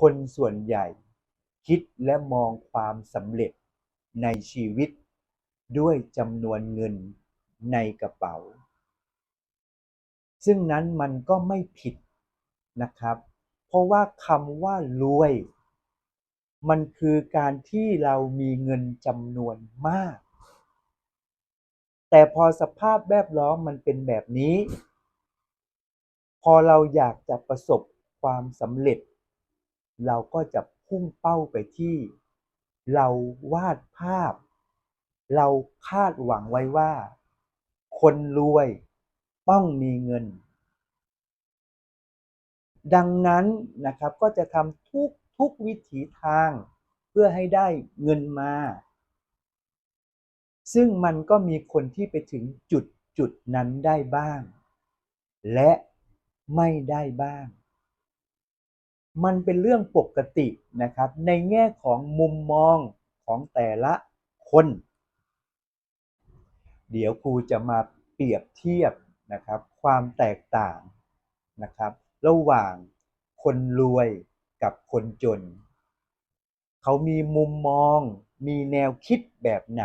คนส่วนใหญ่ คิดและมองความสำเร็จในชีวิต ด้วยจำนวนเงินในกระเป๋า ซึ่งนั้นมันก็ไม่ผิดนะครับ เพราะว่าคำว่ารวย มันคือการที่เรามีเงินจำนวนมาก แต่พอสภาพแวดล้อมมันเป็นแบบนี้ พอเราอยากจะประสบความสำเร็จ เราก็จะพุ่งเป้าไปที่ เราวาดภาพ เราคาดหวังไว้ว่า คนรวยต้องมีเงิน ดังนั้นนะครับก็จะทำทุกทุกวิถีทางเพื่อให้ได้เงินมา ซึ่งมันก็มีคนที่ไปถึงจุดจุดนั้นได้บ้าง และไม่ได้บ้าง มันเป็นเรื่องปกตินะครับ ในแง่ของมุมมองของแต่ละคน เดี๋ยวครูจะมาเปรียบเทียบนะครับ ความแตกต่างนะครับ ระหว่างคนรวยกับคนจน เขามีมุมมอง มีแนวคิดแบบไหน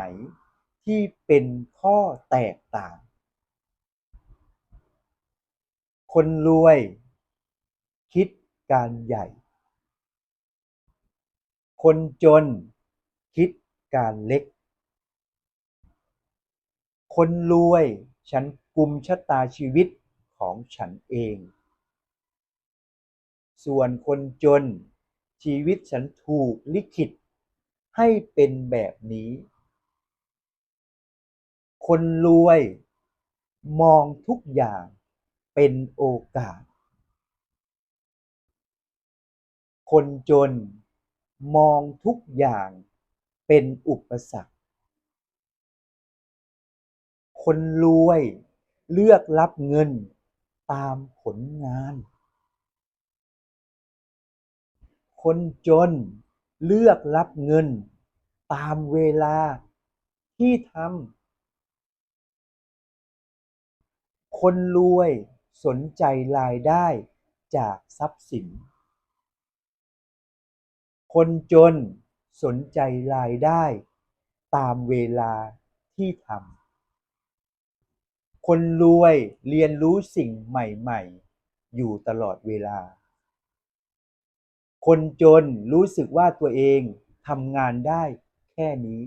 ที่เป็นข้อแตกต่าง คนรวยคิด การใหญ่ คนจนคิดการเล็ก คนรวยฉันกุมชะตาชีวิตของฉันเอง ส่วนคนจนชีวิตฉันถูกลิขิตให้เป็นแบบนี้ คนรวยมองทุกอย่างเป็นโอกาส คนจนมองทุกอย่างเป็นอุปสรรค คนรวยเลือกรับเงินตามผลงาน คนจนเลือกรับเงินตามเวลาที่ทำ คนรวยสนใจรายได้จากทรัพย์สิน คนจนสนใจรายได้ตามเวลาที่ทำ คนรวยเรียนรู้สิ่งใหม่ๆ อยู่ตลอดเวลา คนจนรู้สึกว่าตัวเองทำงานได้แค่นี้